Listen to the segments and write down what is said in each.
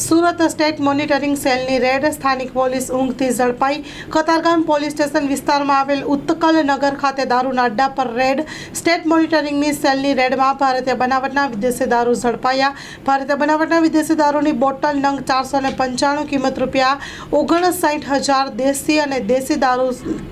Surat state monitoring સેલની raid સ્થાનિક police ઊંઘથી ઝડપાઈ. કતારગામ પોલીસ સ્ટેશન વિસ્તારમાં આવેલ ઉત્કલ નગર ખાતે દારૂના અડ્ડા પર રેડ સ્ટેટ મોનિટરિંગની સેલની રેડમાં ભારતીય બનાવટના વિદેશી દારૂ ઝડપાયા. ભારતીય બનાવટના વિદેશી દારૂની બોટલ નંગ ચારસો ને પંચાણું કિંમત રૂપિયા ઓગણસાઠ હજાર દેશી અને દેશી દારૂ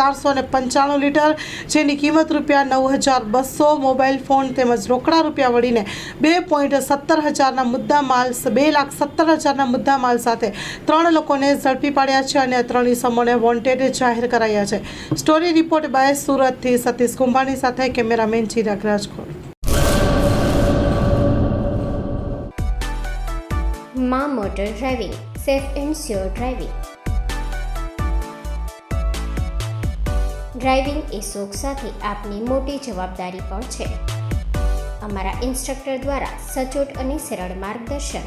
ચારસો ને પંચાણું લીટર, જેની કિંમત રૂપિયા નવ હજાર બસો મોબાઈલ ફોન તેમજ રોકડા રૂપિયા વળીને બે પોઈન્ટ સત્તર હજારના મુદ્દા માલ બે લાખ સત્તર હજારના મુદ્દામાલ સાથે. ત્રણ લોકોને ઝડપી પાડ્યા છે અને ત્રણ ઇસમોને વોન્ટેડ જાહેર કરાયા છે. સ્ટોરી રિપોર્ટ બાય સુરતથી સતીશ કુંભાણી સાથે કેમેરામેન ચિરાગ રાજકોટ. માં motor driving, safe and sure driving. Driving એ શોખ સાથે આપની મોટી જવાબદારી પણ છે. અમારા ઇન્સ્ટ્રક્ટર દ્વારા સચોટ અને સરળ માર્ગદર્શન.